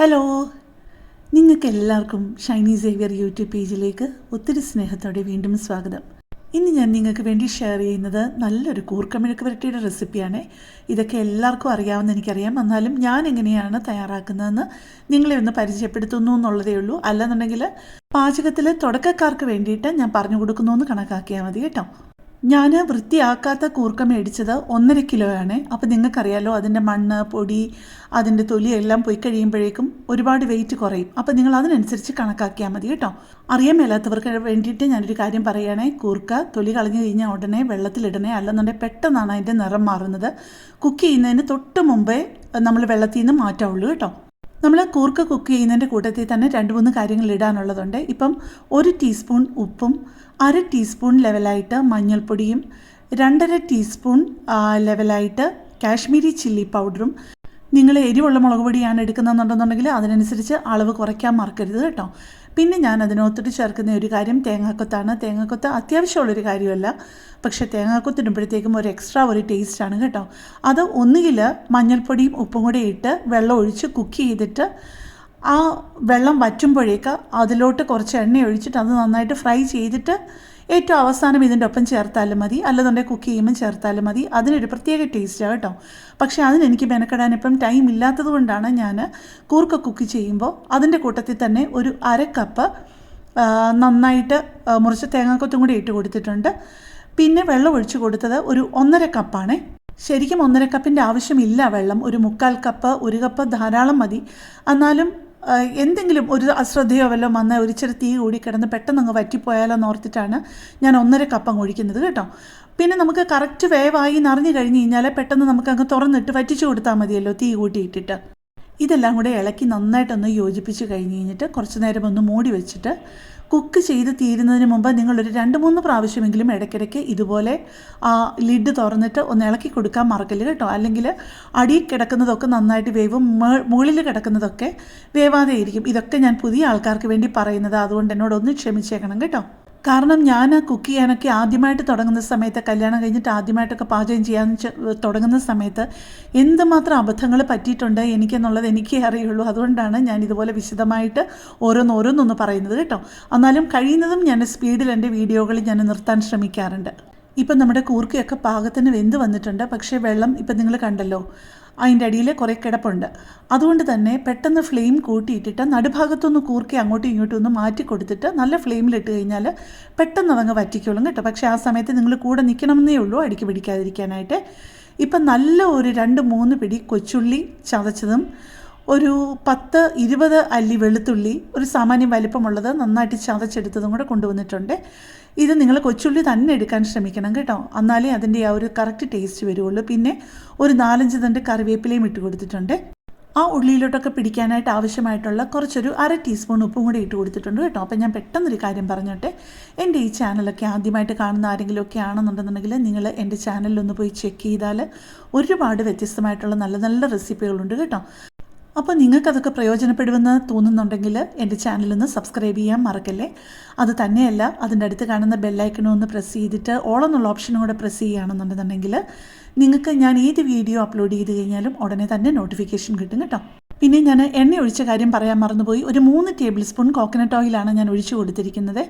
Hello. നിങ്ങൾക്ക് എല്ലാവർക്കും Shiny Xavier YouTube പേജിലേക്ക് ഒത്തിരി സ്നേഹത്തോടെ വീണ്ടും സ്വാഗതം. ഇന്ന് ഞാൻ നിങ്ങൾക്ക് വേണ്ടി ഷെയർ ചെയ്യുന്നത് നല്ലൊരു കൂർക്കമിഴക്ക് വരട്ടിയുടെ റെസിപ്പിയാണ്. ഇതൊക്കെ എല്ലാവർക്കും അറിയാമെന്ന് എനിക്കറിയാം. എന്നാലും ഞാൻ എങ്ങനെയാണ് തയ്യാറാക്കുന്നതെന്ന് നിങ്ങളെ ഒന്ന് പരിചയപ്പെടുത്തുന്നു എന്നുള്ളതേ ഉള്ളൂ. അല്ലെന്നുണ്ടെങ്കിൽ പാചകത്തിൽ തുടക്കക്കാർക്ക് വേണ്ടിയിട്ട് ഞാൻ പറഞ്ഞു കൊടുക്കുന്നു എന്ന് കണക്കാക്കിയാൽ മതി കേട്ടോ. ഞാൻ വൃത്തിയാക്കാത്ത കൂർക്ക മേടിച്ചത് ഒന്നര കിലോയാണ്. അപ്പോൾ നിങ്ങൾക്കറിയാലോ അതിന്റെ മണ്ണ് പൊടി അതിന്റെ തൊലി എല്ലാം പോയി കഴിയുമ്പോഴേക്കും ഒരുപാട് വെയിറ്റ് കുറയും. അപ്പോൾ നിങ്ങൾ അതിനനുസരിച്ച് കണക്കാക്കിയാൽ മതി കേട്ടോ. അറിയാൻ മേലാത്തവർക്ക് വേണ്ടിയിട്ട് ഞാനൊരു കാര്യം പറയുകയാണേ കൂർക്ക തൊലി കളഞ്ഞു കഴിഞ്ഞാൽ ഉടനെ വെള്ളത്തിലിടണേ. അല്ലെന്നുണ്ടെങ്കിൽ പെട്ടെന്നാണ് അതിന്റെ നിറം മാറുന്നത്. കുക്ക് ചെയ്യുന്നതിന് തൊട്ട് മുമ്പേ നമ്മൾ വെള്ളത്തിൽ നിന്ന് മാറ്റാവുള്ളൂ കേട്ടോ. നമ്മൾ കൂർക്ക കുക്ക് ചെയ്യുന്നതിന്റെ കൂട്ടത്തിൽ തന്നെ രണ്ട് മൂന്ന് കാര്യങ്ങൾ ഇടാനുള്ളതുണ്ട്. ഇപ്പം ഒരു ടീസ്പൂൺ ഉപ്പും അര ടീസ്പൂൺ ലെവലായിട്ട് മഞ്ഞൾപ്പൊടിയും രണ്ടര ടീസ്പൂൺ ലെവലായിട്ട് കാശ്മീരി ചില്ലി പൗഡറും നിങ്ങൾ എരിവുള്ള മുളക് പൊടിയാണ് എടുക്കുന്നതെന്നുണ്ടെന്നുണ്ടെങ്കിൽ അതിനനുസരിച്ച് അളവ് കുറയ്ക്കാൻ മറക്കരുത് കേട്ടോ. പിന്നെ ഞാൻ അതിനൊത്തിട്ട് ചേർക്കുന്ന ഒരു കാര്യം തേങ്ങാക്കൊത്താണ്. തേങ്ങാക്കൊത്ത് അത്യാവശ്യമുള്ളൊരു കാര്യമല്ല. പക്ഷെ തേങ്ങാക്കൊത്തിടുമ്പോഴത്തേക്കും ഒരു എക്സ്ട്രാ ഒരു ടേസ്റ്റാണ് കേട്ടോ. അത് ഒന്നുകിൽ മഞ്ഞൾപ്പൊടിയും ഉപ്പും കൂടി ഇട്ട് വെള്ളം ഒഴിച്ച് കുക്ക് ചെയ്തിട്ട് ആ വെള്ളം വറ്റുമ്പോഴേക്ക് അതിലോട്ട് കുറച്ച് എണ്ണ ഒഴിച്ചിട്ട് അത് നന്നായിട്ട് ഫ്രൈ ചെയ്തിട്ട് ഏറ്റവും അവസാനം ഇതിന്റെ ഒപ്പം ചേർത്താലും മതി അല്ലെന്നുണ്ടെങ്കിൽ കുക്ക് ചെയ്യുമ്പോൾ ചേർത്താലും മതി. അതിനൊരു പ്രത്യേക ടേസ്റ്റാണ് കേട്ടോ. പക്ഷേ അതിനെനിക്ക് മെനക്കെടാൻ ഇപ്പം ടൈം ഇല്ലാത്തത് കൊണ്ടാണ് ഞാൻ കൂർക്ക കുക്ക് ചെയ്യുമ്പോൾ അതിന്റെ കൂട്ടത്തിൽ തന്നെ ഒരു അര കപ്പ് നന്നായിട്ട് മുറിച്ച തേങ്ങാക്കൊത്തും കൂടി ഇട്ട് കൊടുത്തിട്ടുണ്ട്. പിന്നെ വെള്ളം ഒഴിച്ച് കൊടുത്തത് ഒരു ഒന്നര കപ്പാണ് ശരിക്കും ഒന്നര കപ്പിന്റെ ആവശ്യമില്ല വെള്ളം. ഒരു മുക്കാൽ കപ്പ് ഒരു കപ്പ് ധാരാളം മതി. എന്നാലും എന്തെങ്കിലും ഒരു അശ്രദ്ധയോ വല്ലതും ഒരു ഒരിച്ചിരി തീ കൂടി കിടന്ന് പെട്ടെന്ന് അങ്ങ് വറ്റിപ്പോയാലോ എന്ന് ഓർത്തിട്ടാണ് ഞാൻ ഒന്നര കപ്പ് അങ്ങ് ഒഴിക്കുന്നത് കേട്ടോ. പിന്നെ നമുക്ക് കറക്റ്റ് വേവായി നിറഞ്ഞു കഴിഞ്ഞ് കഴിഞ്ഞാൽ പെട്ടെന്ന് നമുക്ക് അങ്ങ് തുറന്നിട്ട് വറ്റിച്ചു കൊടുത്താൽ മതിയല്ലോ തീ കൂട്ടിയിട്ടിട്ട് ഇതെല്ലാം കൂടെ ഇളക്കി നന്നായിട്ടൊന്ന് യോജിപ്പിച്ച് കഴിഞ്ഞ് കഴിഞ്ഞിട്ട് കുറച്ച് നേരം ഒന്ന് മൂടി വെച്ചിട്ട് കുക്ക് ചെയ്ത് തീരുന്നതിന് മുമ്പ് നിങ്ങളൊരു രണ്ട് മൂന്ന് പ്രാവശ്യമെങ്കിലും ഇടയ്ക്കിടയ്ക്ക് ഇതുപോലെ ലിഡ് തുറന്നിട്ട് ഒന്ന് ഇളക്കി കൊടുക്കാൻ മറക്കല്ല് കേട്ടോ. അല്ലെങ്കിൽ അടിയിൽ കിടക്കുന്നതൊക്കെ നന്നായിട്ട് വേവും മുകളിൽ കിടക്കുന്നതൊക്കെ വേവാതെ ഇരിക്കും ഇതൊക്കെ ഞാൻ പുതിയ ആൾക്കാർക്ക് വേണ്ടി പറയുന്നത്. അതുകൊണ്ട് എന്നോട് ഒന്ന് ക്ഷമിച്ചേക്കണം കേട്ടോ. കാരണം ഞാൻ കുക്ക് ചെയ്യാനൊക്കെ ആദ്യമായിട്ട് തുടങ്ങുന്ന സമയത്ത് കല്യാണം കഴിഞ്ഞിട്ട് ആദ്യമായിട്ടൊക്കെ പാചകം ചെയ്യാൻ തുടങ്ങുന്ന സമയത്ത് എന്തുമാത്രം അബദ്ധങ്ങൾ പറ്റിയിട്ടുണ്ട് എനിക്കെന്നുള്ളത് എനിക്കേ അറിയുള്ളൂ. അതുകൊണ്ടാണ് ഞാൻ ഇതുപോലെ വിശദമായിട്ട് ഓരോന്നോരോന്നൊന്ന് പറയുന്നത് കേട്ടോ. എന്നാലും കഴിയുന്നതും ഞാൻ സ്പീഡിൽ എന്റെ വീഡിയോകൾ ഞാൻ നിർത്താൻ ശ്രമിക്കാറുണ്ട്. ഇപ്പം നമ്മുടെ കൂർക്കയൊക്കെ പാകത്തിന് വെന്ത് വന്നിട്ടുണ്ട്. പക്ഷേ വെള്ളം ഇപ്പം നിങ്ങൾ കണ്ടല്ലോ അതിന്റെ അടിയിൽ കുറേ കിടപ്പുണ്ട്. അതുകൊണ്ട് തന്നെ പെട്ടെന്ന് ഫ്ലെയിം കൂട്ടിയിട്ടിട്ട് നടുഭാഗത്തൊന്ന് കൂർക്കി അങ്ങോട്ടും ഇങ്ങോട്ടും ഒന്ന് മാറ്റി കൊടുത്തിട്ട് നല്ല ഫ്ലെയിമിലിട്ട് കഴിഞ്ഞാൽ പെട്ടെന്ന് അതങ്ങ് വറ്റിക്കോളും കേട്ടോ. പക്ഷേ ആ സമയത്ത് നിങ്ങൾ കൂടെ നിൽക്കണമെന്നേ ഉള്ളൂ അടിക്ക് പിടിക്കാതിരിക്കാനായിട്ട്. ഇപ്പം നല്ല ഒരു രണ്ട് മൂന്ന് പിടി കൊച്ചുള്ളി ചതച്ചതും ഒരു പത്ത് ഇരുപത് അല്ലി വെളുത്തുള്ളി ഒരു സാമാന്യം വലിപ്പമുള്ളത് നന്നായിട്ട് ചതച്ചെടുത്തതും കൂടെ കൊണ്ടുവന്നിട്ടുണ്ട്. ഇത് നിങ്ങൾ കൊച്ചുള്ളി തന്നെ എടുക്കാൻ ശ്രമിക്കണം കേട്ടോ. എന്നാലേ അതിന്റെ ആ ഒരു കറക്റ്റ് ടേസ്റ്റ് വരുള്ളൂ പിന്നെ ഒരു നാലഞ്ച് തണ്ട് കറിവേപ്പിലയും ഇട്ട് കൊടുത്തിട്ടുണ്ട്. ആ ഉള്ളിയിലോട്ടൊക്കെ പിടിക്കാനായിട്ട് ആവശ്യമായിട്ടുള്ള കുറച്ചൊരു അര ടീസ്പൂൺ ഉപ്പും കൂടി ഇട്ട് കൊടുത്തിട്ടുണ്ട് കേട്ടോ. അപ്പം ഞാൻ പെട്ടെന്നൊരു കാര്യം പറഞ്ഞോട്ടെ. എന്റെ ഈ ചാനലൊക്കെ ആദ്യമായിട്ട് കാണുന്ന ആരെങ്കിലുമൊക്കെ ആണെന്നുണ്ടെന്നുണ്ടെങ്കിൽ നിങ്ങൾ എന്റെ ചാനലിലൊന്ന് പോയി ചെക്ക് ചെയ്താൽ ഒരുപാട് വ്യത്യസ്തമായിട്ടുള്ള നല്ല നല്ല റെസിപ്പികളുണ്ട് കേട്ടോ. അപ്പോൾ നിങ്ങൾക്കതൊക്കെ പ്രയോജനപ്പെടുമെന്ന് തോന്നുന്നുണ്ടെങ്കിൽ എന്റെ ചാനലൊന്ന് സബ്സ്ക്രൈബ് ചെയ്യാൻ മറക്കല്ലേ? അത് തന്നെയല്ല അതിന്റെ അടുത്ത് കാണുന്ന ബെല്ലൈക്കണോ ഒന്ന് പ്രസ് ചെയ്തിട്ട് ഓളെന്നുള്ള ഓപ്ഷനും കൂടെ പ്രസ് ചെയ്യുകയാണെന്നുണ്ടെന്നുണ്ടെങ്കിൽ നിങ്ങൾക്ക് ഞാൻ ഏത് വീഡിയോ അപ്ലോഡ് ചെയ്ത് കഴിഞ്ഞാലും ഉടനെ തന്നെ നോട്ടിഫിക്കേഷൻ കിട്ടും കേട്ടോ. പിന്നെ ഞാൻ എണ്ണ ഒഴിച്ച കാര്യം പറയാൻ മറന്നുപോയി. ഒരു മൂന്ന് ടേബിൾ സ്പൂൺ കോക്കനട്ട് ഓയിലാണ് ഞാൻ ഒഴിച്ചു കൊടുത്തിരിക്കുന്നത്.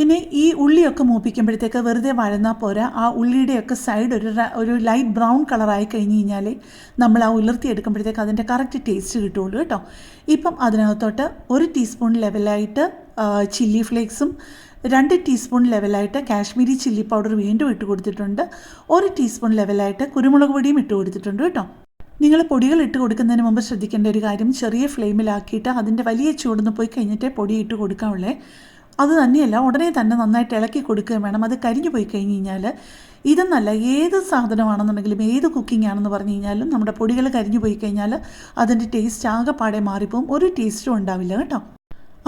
പിന്നെ ഈ ഉള്ളിയൊക്കെ മൂപ്പിക്കുമ്പോഴത്തേക്ക് വെറുതെ വഴന്നാൽ പോരാ. ആ ഉള്ളിയുടെയൊക്കെ സൈഡ് ഒരു ഒരു ലൈറ്റ് ബ്രൗൺ കളറായി കഴിഞ്ഞ് കഴിഞ്ഞാൽ നമ്മൾ ആ ഉലർത്തി എടുക്കുമ്പോഴത്തേക്ക് അതിന്റെ കറക്റ്റ് ടേസ്റ്റ് കിട്ടുള്ളൂ കേട്ടോ. ഇപ്പം അതിനകത്തോട്ട് ഒരു ടീസ്പൂൺ ലെവലായിട്ട് ചില്ലി ഫ്ലേക്സും രണ്ട് ടീസ്പൂൺ ലെവലായിട്ട് കാശ്മീരി ചില്ലി പൗഡർ വീണ്ടും ഇട്ട് കൊടുത്തിട്ടുണ്ട്. ഒരു ടീസ്പൂൺ ലെവലായിട്ട് കുരുമുളക് പൊടിയും ഇട്ട് കൊടുത്തിട്ടുണ്ട് കേട്ടോ. നിങ്ങൾ പൊടികൾ ഇട്ട് കൊടുക്കുന്നതിന് മുമ്പ് ശ്രദ്ധിക്കേണ്ട ഒരു കാര്യം ചെറിയ ഫ്ലെയിമിലാക്കിയിട്ട് അതിന്റെ വലിയ ചൂടൊന്ന് പോയി കഴിഞ്ഞിട്ടേ പൊടി ഇട്ട് കൊടുക്കാവുള്ളേ. അത് തന്നെയല്ല ഉടനെ തന്നെ നന്നായിട്ട് ഇളക്കി കൊടുക്കുകയും വേണം. അത് കരിഞ്ഞു പോയി കഴിഞ്ഞ് കഴിഞ്ഞാൽ ഇതെന്നല്ല ഏത് സാധനമാണെന്നുണ്ടെങ്കിലും ഏത് കുക്കിംഗ് ആണെന്ന് പറഞ്ഞു കഴിഞ്ഞാലും നമ്മുടെ പൊടികൾ കരിഞ്ഞു പോയി കഴിഞ്ഞാൽ അതിന്റെ ടേസ്റ്റ് ആകെപ്പാടെ മാറിപ്പോവും. ഒരു ടേസ്റ്റും ഉണ്ടാവില്ല കേട്ടോ.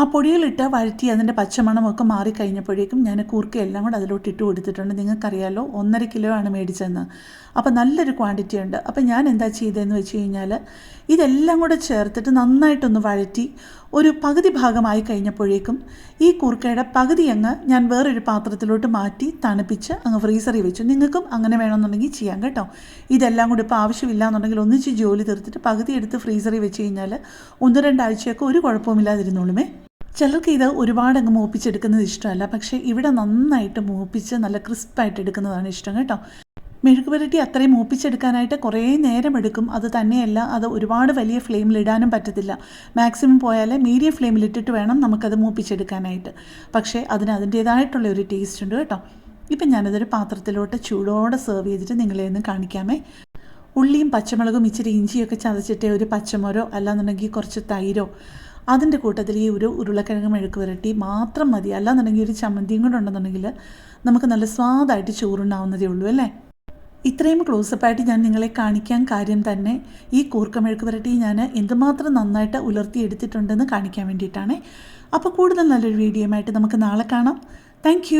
ആ പൊടികളിട്ട് വഴറ്റി അതിന്റെ പച്ചമണമൊക്കെ മാറിക്കഴിഞ്ഞപ്പോഴേക്കും ഞാൻ കൂർക്കയെല്ലാം കൂടെ അതിലോട്ട് ഇട്ട് കൊടുത്തിട്ടുണ്ട്. നിങ്ങൾക്കറിയാലോ ഒന്നര കിലോ ആണ് മേടിച്ചതെന്ന്. അപ്പോൾ നല്ലൊരു ക്വാണ്ടിറ്റി ഉണ്ട്. അപ്പോൾ ഞാൻ എന്താ ചെയ്തതെന്ന് വെച്ച് കഴിഞ്ഞാൽ ഇതെല്ലാം കൂടെ ചേർത്തിട്ട് നന്നായിട്ടൊന്ന് വഴറ്റി ഒരു പകുതി ഭാഗമായി കഴിഞ്ഞപ്പോഴേക്കും ഈ കൂർക്കയുടെ പകുതി അങ്ങ് ഞാൻ വേറൊരു പാത്രത്തിലോട്ട് മാറ്റി തണുപ്പിച്ച് അങ്ങ് ഫ്രീസറിൽ വെച്ചു. നിങ്ങൾക്കും അങ്ങനെ വേണമെന്നുണ്ടെങ്കിൽ ചെയ്യാം കേട്ടോ. ഇതെല്ലാം കൂടി ഇപ്പോൾ ആവശ്യമില്ല എന്നുണ്ടെങ്കിൽ ഒന്നിച്ച് ജോലി തീർത്തിട്ട് പകുതി എടുത്ത് ഫ്രീസറിൽ വെച്ച് കഴിഞ്ഞാൽ ഒന്ന് രണ്ടാഴ്ചയൊക്കെ ഒരു കുഴപ്പമില്ലാതിരുന്നോളുമേ ചിലർക്ക് ഇത് ഒരുപാട് അങ്ങ് മൂപ്പിച്ചെടുക്കുന്നത് ഇഷ്ടമല്ല. പക്ഷേ ഇവിടെ നന്നായിട്ട് മൂപ്പിച്ച് നല്ല ക്രിസ്പായിട്ട് എടുക്കുന്നതാണ് ഇഷ്ടം കേട്ടോ. മെഴുക്ക് പുരട്ടി അത്രയും മൂപ്പിച്ചെടുക്കാനായിട്ട് കുറേ നേരം എടുക്കും. അത് തന്നെയല്ല അത് ഒരുപാട് വലിയ ഫ്ലെയിമിലിടാനും പറ്റത്തില്ല. മാക്സിമം പോയാൽ മീഡിയം ഫ്ലെയിമിലിട്ടിട്ട് വേണം നമുക്കത് മൂപ്പിച്ചെടുക്കാനായിട്ട്. പക്ഷേ അതിന് അതിന്റേതായിട്ടുള്ള ഒരു ടേസ്റ്റ് ഉണ്ട് കേട്ടോ. ഇപ്പം ഞാനതൊരു പാത്രത്തിലോട്ട് ചൂടോടെ സെർവ് ചെയ്തിട്ട് നിങ്ങളെ ഒന്ന് കാണിക്കാമേ. ഉള്ളിയും പച്ചമുളകും ഇച്ചിരി ഇഞ്ചിയൊക്കെ ചതച്ചിട്ട് ഒരു പച്ചമുരോ അല്ലാന്നുണ്ടെങ്കിൽ കുറച്ച് തൈരോ. അതിന്റെ കൂട്ടത്തിൽ ഈ ഒരു ഉരുളക്കിഴങ്ങ് മെഴുക്ക് പുരട്ടി മാത്രം മതി. അല്ലാന്നുണ്ടെങ്കിൽ ഒരു ചമ്മന്തിയും കൂടെ ഉണ്ടെന്നുണ്ടെങ്കിൽ നമുക്ക് നല്ല സ്വാദായിട്ട് ചോറുണ്ടാവുന്നതേ ഉള്ളൂ അല്ലേ? ഇത്രയും ക്ലോസപ്പായിട്ട് ഞാൻ നിങ്ങളെ കാണിക്കാൻ കാര്യം തന്നെ ഈ കൂർക്കമെഴുക്ക് പുരട്ടി ഞാൻ എന്തുമാത്രം നന്നായിട്ട് ഉലർത്തി എടുത്തിട്ടുണ്ടെന്ന് കാണിക്കാൻ വേണ്ടിയിട്ടാണ്. അപ്പോൾ കൂടുതൽ നല്ലൊരു വീഡിയോ ആയിട്ട് നമുക്ക് നാളെ കാണാം. താങ്ക്